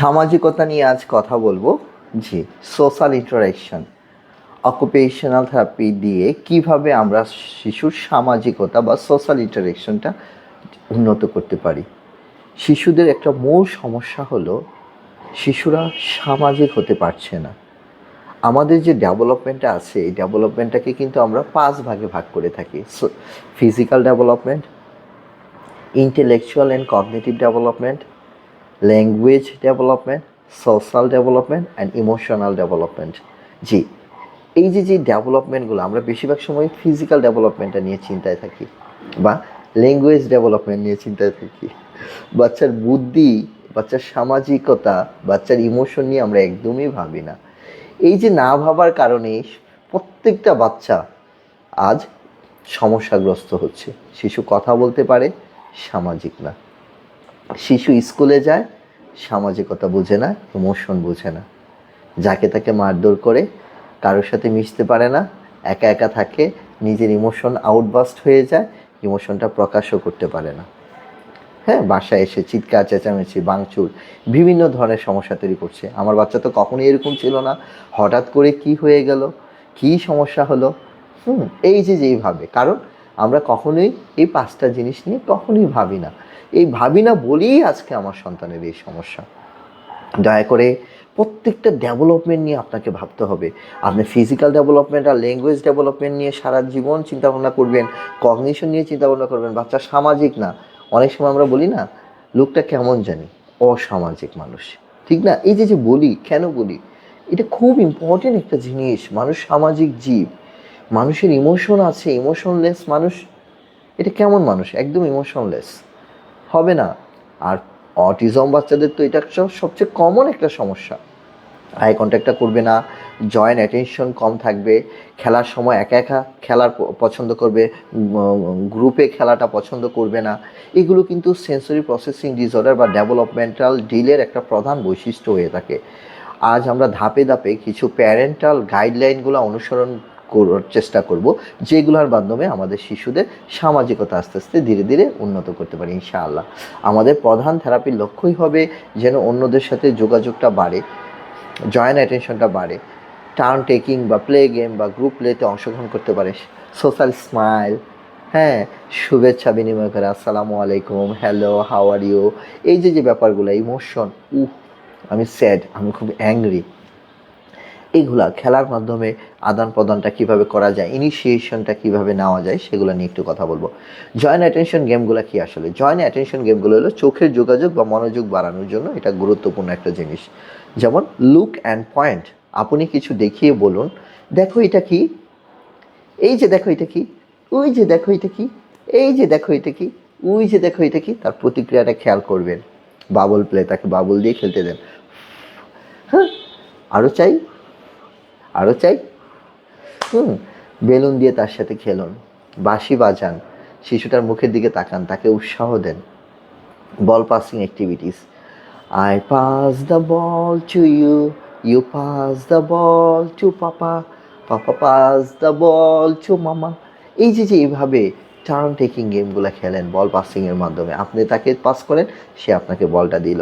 সামাজিকতা নিয়ে আজ কথা বলব যে সোশ্যাল ইন্টারাকশন অকুপেশনাল থেরাপি দিয়ে কীভাবে আমরা শিশুর সামাজিকতা বা সোশ্যাল ইন্টারাকশনটা উন্নত করতে পারি। শিশুদের একটা মূল সমস্যা হলো শিশুরা সামাজিক হতে পারছে না। আমাদের যে ডেভেলপমেন্টটা আছে, এই ডেভেলপমেন্টটাকে কিন্তু আমরা পাঁচ ভাগে ভাগ করে থাকি। Physical development intellectual and cognitive development language development social development and emotional development জি, এই যে যে ডেভেলপমেন্টগুলো আমরা বেশিরভাগ সময় ফিজিক্যাল ডেভেলপমেন্টটা নিয়ে চিন্তায় থাকি বা ল্যাঙ্গুয়েজ ডেভেলপমেন্ট নিয়ে চিন্তায় থাকি। বাচ্চার বুদ্ধি, বাচ্চার সামাজিকতা, বাচ্চার ইমোশন নিয়ে আমরা একদমই ভাবি না। এই যে না ভাবার কারণে প্রত্যেকটা বাচ্চা আজ সমস্যাগ্রস্ত হচ্ছে। শিশু কথা বলতে পারে, সামাজিক না। শিশু স্কুলে যায়, সামাজিকতা বোঝে না ইমোশন বোঝে না। যাকে তাকে মারধর করে, কারোর সাথে মিশতে পারে না, একা একা থাকে, নিজের ইমোশন আউটবাস্ট হয়ে যায় ইমোশনটা প্রকাশও করতে পারে না। হ্যাঁ বাসায় এসে চিৎকার, চেঁচামেচি বাংচুর বিভিন্ন ধরনের সমস্যা তৈরি করছে। আমার বাচ্চা তো কখনোই এরকম ছিল না। হঠাৎ করে কি হয়ে গেল? কি সমস্যা হলো? হুম, এই যে যেইভাবে। কারণ আমরা কখনোই এই পাঁচটা জিনিস নিয়ে কখনোই ভাবি না। ভাবি না বলেই আজকে আমার সন্তানের এই সমস্যা। দয়া করে প্রত্যেকটা ডেভেলপমেন্ট নিয়ে আপনাকে ভাবতে হবে। আপনি ফিজিক্যাল ডেভেলপমেন্ট আর ল্যাঙ্গুয়েজ ডেভেলপমেন্ট নিয়ে সারা জীবন চিন্তা ভাবনা করবেন কগনিশন নিয়ে চিন্তা ভাবনা করবেন, বাচ্চা সামাজিক না। অনেক সময় আমরা বলি না, লোকটা কেমন জানি? অসামাজিক মানুষ। ঠিক না? এই যে যে বলি, কেন বলি? এটা খুব ইম্পর্টেন্ট একটা জিনিস। মানুষ সামাজিক জীব। মানুষের ইমোশন আছে ইমোশনলেস মানুষ। এটা কেমন মানুষ? একদম ইমোশনলেস হবে না। আর অটিজম বাচ্চাদের তো এটা সবচেয়ে কমন একটা সমস্যা। আই কন্ট্যাক্টটা করবে না জয়েন্ট অ্যাটেনশন কম থাকবে, খেলার সময় একা একা খেলার পছন্দ করবে গ্রুপে খেলাটা পছন্দ করবে না। এগুলো কিন্তু সেন্সরি প্রসেসিং ডিসঅর্ডার বা ডেভেলপমেন্টাল ডিলের একটা প্রধান বৈশিষ্ট্য হয়ে থাকে। আজ আমরা ধাপে ধাপে কিছু প্যারেন্টাল গাইডলাইনগুলো অনুসরণ করার চেষ্টা করব, যেগুলোর মাধ্যমে আমাদের শিশুদের সামাজিকতা আস্তে আস্তে ধীরে ধীরে উন্নত করতে পারি, ইনশাআল্লাহ। আমাদের প্রধান থেরাপির লক্ষ্যই হবে যেন অন্যদের সাথে যোগাযোগটা বাড়ে জয়েন্ট অ্যাটেনশনটা বাড়ে টার্ন টেকিং বা প্লে গেম বা গ্রুপ প্লেতে অংশগ্রহণ করতে পারে সোশ্যাল স্মাইল হ্যাঁ শুভেচ্ছা বিনিময় করে, আসসালামু আলাইকুম হ্যালো হাউ আর ইউ এই যে যে ব্যাপারগুলো ইমোশন উহ, আমি স্যাড আমি খুব অ্যাংরি এইগুলা খেলার মাধ্যমে আদান প্রদানটা কীভাবে করা যায় ইনিশিয়েশনটা কীভাবে নেওয়া যায়, সেগুলো নিয়ে একটু কথা বলব। জয়েন্ট অ্যাটেনশন গেমগুলো কি আসলে? জয়েন্ট অ্যাটেনশন গেমগুলো হলো চোখের যোগাযোগ বা মনোযোগ বাড়ানোর জন্য এটা গুরুত্বপূর্ণ একটা জিনিস। যেমন লুক অ্যান্ড পয়েন্ট আপনি কিছু দেখিয়ে বলুন, দেখো এটা কি? এই যে দেখো এটা কি? ওই যে দেখো এটা কি? এই যে দেখো এটা কি? ওই যে দেখো এটা কি? তার প্রতিক্রিয়াটা খেয়াল করবেন। বাবল প্লে তাকে বাবল দিয়ে খেলতে দেন। হ্যাঁ আরও চাই? আরও চাই? হুম, বেলুন দিয়ে তার সাথে খেলুন, বাঁশি বাজান, শিশুটার মুখের দিকে তাকান, তাকে উৎসাহ দেন। Ball passing activities I pass the ball to you you pass the ball to papa papa pass the ball to mama এই যে যে এইভাবে টার্ন টেকিং গেমগুলো খেলেন বল পাসিংয়ের মাধ্যমে। আপনি তাকে পাস করেন, সে আপনাকে বলটা দিল।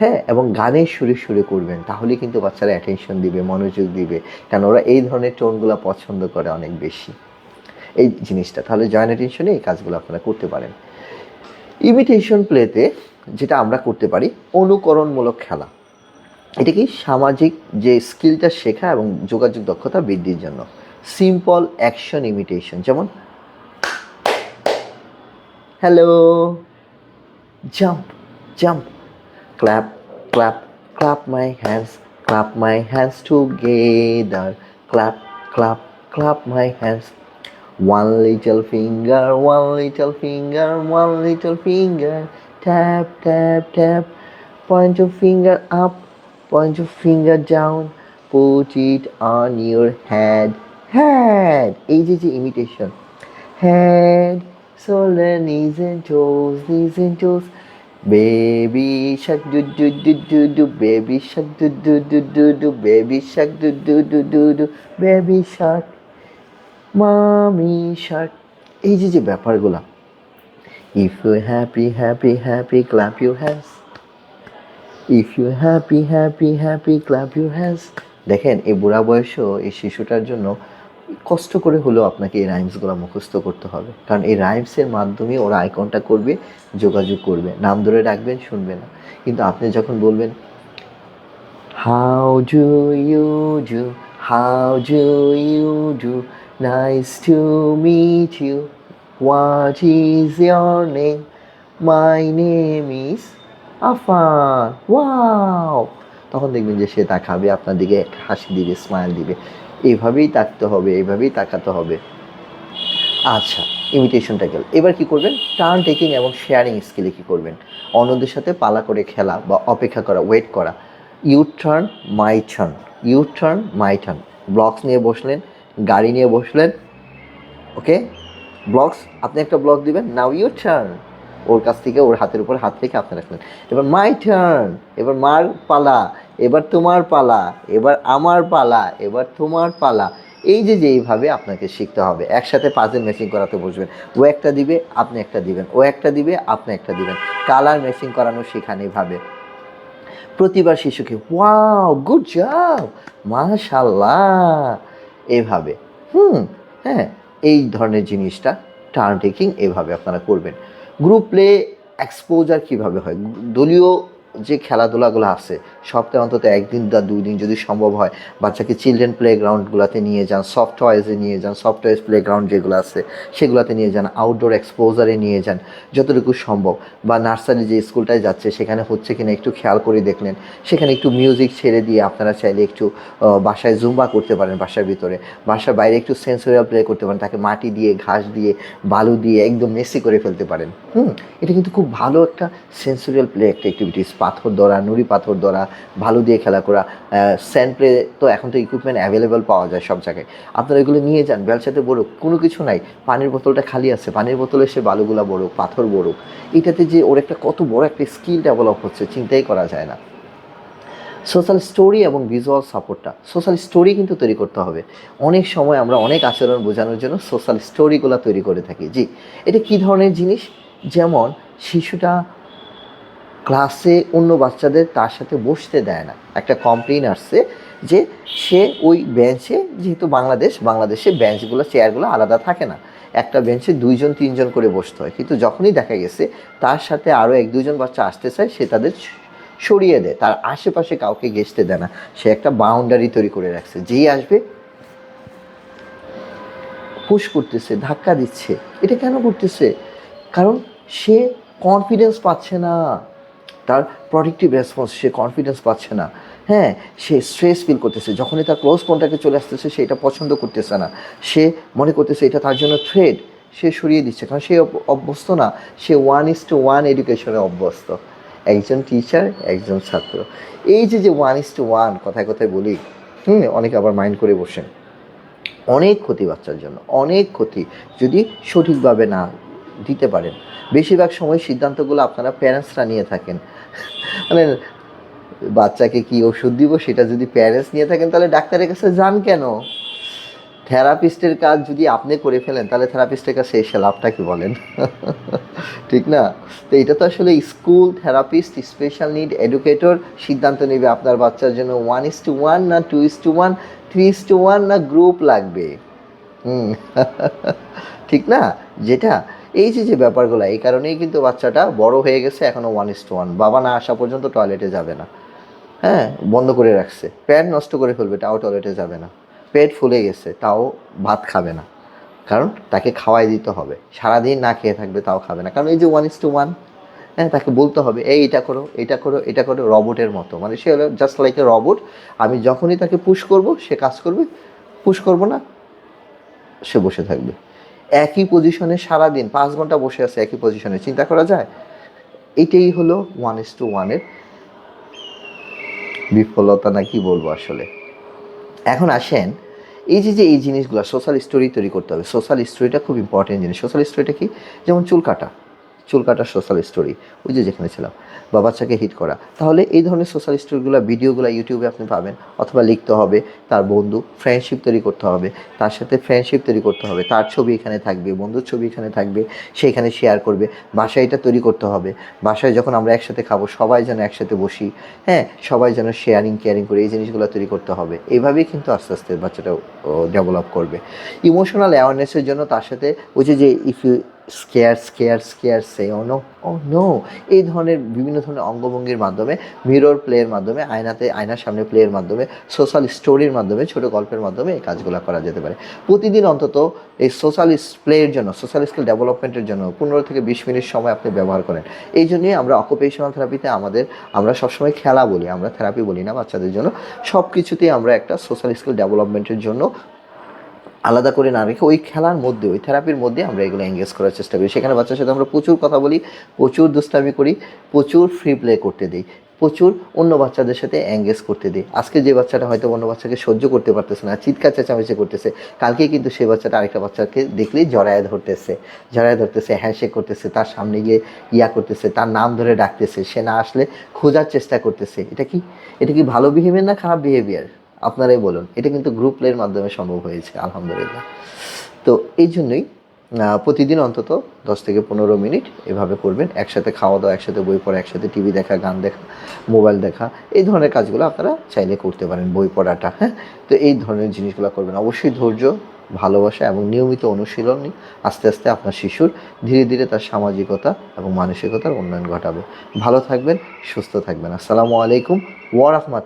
হ্যাঁ এবং গানের সুরে সুরে করবেন তাহলে কিন্তু বাচ্চারা অ্যাটেনশন দিবে, মনোযোগ দিবে। কারণ ওরা এই ধরনের টোনগুলো পছন্দ করে অনেক বেশি। এই জিনিসটা, তাহলে জয়েন্ট অ্যাটেনশনে এই কাজগুলো আপনারা করতে পারেন। ইমিটেশন প্লেতে যেটা আমরা করতে পারি, অনুকরণমূলক খেলা। এটা কি সামাজিক যে স্কিলটা শেখা এবং যোগাযোগ দক্ষতা বৃদ্ধির জন্য। সিম্পল অ্যাকশন ইমিটেশন যেমন Hello jump jump clap, clap, clap my hands, clap my hands together, clap, clap, clap my hands. One little finger, one little finger, one little finger, tap, tap, tap. Point your finger up, point your finger down, put it on your head. Head, এই যে যে imitation. Head, shoulder, knees and toes, knees and toes. Baby shark do do do do do baby shark do do do do do baby shark do do do do do baby shark mommy shark এই যে যে ব্যাপারগুলা if you happy happy happy clap your hands if you happy happy happy clap your hands দেখেন এই বুড়া বয়সেও এই শিশুটার জন্য কষ্ট করে হলেও আপনাকে এই রাইমসগুলো মুখস্থ করতে হবে। কারণ এই রাইমসের মাধ্যমে ওরা আই কন্ট্যাক্ট করবে, যোগাযোগ করবে। নাম ধরে রাখবেন শুনবে না। কিন্তু আপনি যখন বলবেন how do you do how do you do nice to meet you what is your name my name is Afan wow তখন দেখবেন যে সে তাকাবে, আপনার দিকে হাসি দিবে স্মাইল দিবে। এইভাবেই তাকতে হবে এইভাবেই তাকাতে হবে। আচ্ছা ইমিটেশনটা গেল। এবার কি করবেন? টার্ন টেকিং এবং শেয়ারিং স্কিলে কি করবেন? অন্যদের সাথে পালা করে খেলা বা অপেক্ষা করা ওয়েট করা। You turn my turn you turn my turn blocks নিয়ে বসলেন, গাড়ি নিয়ে বসলেন ওকে ব্লকস আপনি একটা ব্লক দিবেন নাও ইউ টার্ন ওর কাছ থেকে, ওর হাতের উপর হাত রেখে আপনি রাখলেন এবার মাই টার্ন এবার মার পালা। এবার তোমার পালা, এবার আমার পালা, এবার তোমার পালা। এই যে যে এইভাবে আপনাকে শিখতে হবে, একসাথে পাজেল ম্যাচিং করাতে বসবেন। ও একটা দিবে, আপনি একটা দিবেন। ও একটা দিবে, আপনি একটা দিবেন। কালার ম্যাচিং করানো শেখান এইভাবে প্রতিবার শিশুকে ওয়াও গুড জব মাশাল্লাহ এভাবে। হুম হ্যাঁ এই ধরনের জিনিসটা টার্ন টেকিং এভাবে আপনারা করবেন। গ্রুপ প্লে এক্সপোজার কীভাবে হয়? দলীয় যে খেলাধুলাগুলো আছে, সপ্তাহে অন্তত একদিন বা দুই দিন যদি সম্ভব হয়, বাচ্চাকে চিলড্রেন প্লে গ্রাউন্ডগুলোতে নিয়ে যান সফট টয়েসে নিয়ে যান সফট প্লে গ্রাউন্ড যেগুলো আছে, সেগুলোতে নিয়ে যান আউটডোর এক্সপোজারে নিয়ে যান, যতটুকু সম্ভব। বা নার্সারি যে স্কুলটায় যাচ্ছে, সেখানে হচ্ছে কিনা একটু খেয়াল করে দেখলেন, সেখানে একটু মিউজিক ছেড়ে দিয়ে আপনারা চাইলে একটু বাসায় জুম্বা করতে পারেন বাসার ভিতরে। বাসার বাইরে একটু সেন্সোরিয়াল প্লে করতে পারেন, তাকে মাটি দিয়ে, ঘাস দিয়ে, বালু দিয়ে একদম মেসি করে ফেলতে পারেন। হুম, এটা কিন্তু খুব ভালো একটা সেন্সোরিয়াল প্লে একটা অ্যাক্টিভিটিস পাথর ধরা নুড়ি পাথর ধরা ভালো দিয়ে খেলা করা স্যান্ড প্লে তো এখন তো ইকুইপমেন্ট অ্যাভেলেবেল পাওয়া যায় সব জায়গায়। আপনারা এগুলো নিয়ে যান, ব্যবসাতে বড়ুক, কোনো কিছু নাই। পানির বোতলটা খালি আছে, পানির বোতলে সে বালুগুলা বড়ুক, পাথর বড়ুক। এটাতে যে ওর একটা কত বড় একটা স্কিল ডেভেলপ হচ্ছে, চিন্তাই করা যায় না। সোশ্যাল স্টোরি এবং ভিজুয়াল সাপোর্টটা সোশ্যাল স্টোরি কিন্তু তৈরি করতে হবে। অনেক সময় আমরা অনেক আচরণ বোঝানোর জন্য সোশ্যাল স্টোরিগুলো তৈরি করে থাকি। জি, এটা কী ধরনের জিনিস? যেমন শিশুটা ক্লাসে অন্য বাচ্চাদের তার সাথে বসতে দেয় না। একটা কমপ্লেন আসছে যে সে ওই বেঞ্চে যেহেতু বাংলাদেশ, বাংলাদেশে বেঞ্চগুলো চেয়ারগুলো আলাদা থাকে না। একটা বেঞ্চে দুইজন, তিনজন করে বসতে হয়। কিন্তু যখনই দেখা গেছে তার সাথে আরও এক দুজন বাচ্চা আসতে চায়, সে তাদের সরিয়ে দেয়। তার আশেপাশে কাউকে ঘেসতে দেয় না। সে একটা বাউন্ডারি তৈরি করে রাখছে। যেই আসবে পুশ করতেছে, ধাক্কা দিচ্ছে। এটা কেন করতেছে? কারণ সে কনফিডেন্স পাচ্ছে না। তার প্রোডাক্টিভ রেসপন্স সে কনফিডেন্স পাচ্ছে না। হ্যাঁ সে স্ট্রেস ফিল করতেছে। যখনই তার ক্লোজ কন্ট্যাক্টে চলে আসতেছে, সে এটা পছন্দ করতেছে না। সে মনে করতেছে এটা তার জন্য থ্রেড সে সরিয়ে দিচ্ছে। কারণ সে অভ্যস্ত না। সে ওয়ান ইস টু ওয়ান এডুকেশনে অভ্যস্ত। একজন টিচার একজন ছাত্র। এই যে যে ওয়ান ইস টু ওয়ান কথায় কথায় বলি, হুম, অনেকে আবার মাইন্ড করে বসেন। অনেক ক্ষতি বাচ্চার জন্য। অনেক ক্ষতি। যদি সঠিকভাবে না দিতে পারেন। বেশিরভাগ সময় সিদ্ধান্তগুলো আপনারা প্যারেন্টসরা নিয়ে থাকেন। মানে বাচ্চাকে কি ওষুধ দিব সেটা যদি প্যারেন্টস নিয়ে থাকেন, তাহলে ডাক্তারের কাছে যান কেন? থেরাপিস্টের কাজ যদি আপনি করে ফেলেন, তাহলে থেরাপিস্টের কাছে এসে লাভটা কি বলেন? ঠিক না? তো এটা তো আসলে school therapist special need educator সিদ্ধান্ত নেবে আপনার বাচ্চার জন্য। ওয়ান ইস টু ওয়ান না two is to one three is to one না গ্রুপ লাগবে? হুম। ঠিক না? যেটা এই যে যে ব্যাপারগুলো, এই কারণেই কিন্তু বাচ্চাটা বড় হয়ে গেছে, এখনও ওয়ান ইস টু ওয়ান বাবা না আসা পর্যন্ত টয়লেটে যাবে না। হ্যাঁ বন্ধ করে রাখছে। প্যান্ট নষ্ট করে ফেলবে, তাও টয়লেটে যাবে না। পেট ফুলে গেছে, তাও ভাত খাবে না। কারণ তাকে খাওয়াই দিতে হবে। সারাদিন না খেয়ে থাকবে, তাও খাবে না। কারণ এই যে ওয়ান ইস টু ওয়ান হ্যাঁ তাকে বলতে হবে, এই, এটা করো এটা করো এটা করো, রবটের মতো। মানে সে হলো জাস্ট লাইক এ রবট আমি যখনই তাকে পুশ করব, সে কাজ করবে পুশ করব না, সে বসে থাকবে। একই পজিশনে সারাদিন পাঁচ ঘণ্টা বসে আছে একই পজিশনে চিন্তা করা যায়? এটাই হলো ওয়ান ইস টু ওয়ানের বিফলতা না কি বলব আসলে? এখন আসেন, এই যে যে, এই জিনিসগুলো সোশ্যাল স্টোরি তৈরি করতে হবে। সোশ্যাল স্টোরিটা খুব ইম্পর্টেন্ট জিনিস। সোশ্যাল স্টোরিটা কি? যেমন চুল কাটা। চুল কাটার সোশ্যাল স্টোরি ওই যে যেখানে ছিলাম, বা বাচ্চাকে হিট করা, তাহলে এই ধরনের সোশ্যাল স্টোরিগুলো ভিডিওগুলো ইউটিউবে আপনি পাবেন, অথবা লিখতে হবে, তার বন্ধু ফ্রেন্ডশিপ তৈরি করতে হবে, তার সাথে ফ্রেন্ডশিপ তৈরি করতে হবে, তার ছবি এখানে থাকবে, বন্ধুর ছবি এখানে থাকবে, সে এখানে শেয়ার করবে, বাসায় এটা তৈরি করতে হবে, বাসায় যখন আমরা একসাথে খাব, সবাই যেন একসাথে বসি হ্যাঁ সবাই যেন শেয়ারিং কেয়ারিং করে এই জিনিসগুলো তৈরি করতে হবে এইভাবেই কিন্তু আস্তে আস্তে বাচ্চাটা ডেভেলপ করবে। ইমোশনাল অ্যাওয়ারনেসের জন্য তার সাথে, ওই যে if you scare scare scare say oh oh no এই ধরনের বিভিন্ন ধরনের অঙ্গভঙ্গির মাধ্যমে মিরর প্লের মাধ্যমে, আয়নাতে, আয়নার সামনে প্লের মাধ্যমে সোশ্যাল স্টোরির মাধ্যমে, ছোট গল্পের মাধ্যমে এই কাজগুলো করা যেতে পারে। প্রতিদিন অন্তত এই সোশ্যাল প্লের জন্য সোশ্যাল স্কিল ডেভেলপমেন্টের জন্য পনেরো থেকে বিশ মিনিট সময় আপনি ব্যবহার করেন। এই জন্যই আমরা অকুপেশনাল থেরাপিতে আমাদের, আমরা সবসময় খেলা বলি, আমরা থেরাপি বলি না বাচ্চাদের জন্য। সব কিছুতেই আমরা একটা সোশ্যাল স্কিল ডেভেলপমেন্টের জন্য আলাদা করে না রেখে ওই খেলার মধ্যে, ওই থেরাপির মধ্যে আমরা এগুলো এঙ্গেজ করার চেষ্টা করি। সেখানে বাচ্চার সাথে আমরা প্রচুর কথা বলি, প্রচুর দুষ্টামি করি, প্রচুর ফ্রি প্লে করতে দিই, প্রচুর অন্য বাচ্চাদের সাথে এঙ্গেজ করতে দিই। আজকে যে বাচ্চাটা হয়তো অন্য বাচ্চাকে সহ্য করতে পারতেছে না, চিৎকার চেঁচামেচি করতেছে, কালকে কিন্তু সেই বাচ্চাটা আরেকটা বাচ্চাকে দেখলেই জড়ায় ধরতেছে জড়ায় ধরতেছে হ্যান্ডশেক করতেছে, তার সামনে গিয়ে ইয়া করতেছে, তার নাম ধরে ডাকতেছে, সে না আসলে খোঁজার চেষ্টা করতেছে। এটা কি এটা কি ভালো বিহেভিয়ার না খারাপ বিহেভিয়ার আপনারাই বলুন, এটা কিন্তু গ্রুপ প্লের মাধ্যমে সম্ভব হয়েছে, আলহামদুলিল্লাহ। তো এই জন্যই প্রতিদিন অন্তত দশ থেকে পনেরো মিনিট এভাবে করবেন, একসাথে খাওয়া দাওয়া, একসাথে বই পড়া, একসাথে টিভি দেখা, গান দেখা, মোবাইল দেখা, এই ধরনের কাজগুলো আপনারা চাইলে করতে পারেন, বই পড়াটা হ্যাঁ? তো এই ধরনের জিনিসগুলো করবেন। অবশ্যই ধৈর্য, ভালোবাসা এবং নিয়মিত অনুশীলন আস্তে আস্তে আপনার শিশুর ধীরে ধীরে তার সামাজিকতা এবং মানসিকতার উন্নয়ন ঘটাবে। ভালো থাকবেন, সুস্থ থাকবেন। আসসালামু আলাইকুম, ওয়া রাহমাতুল্লাহ।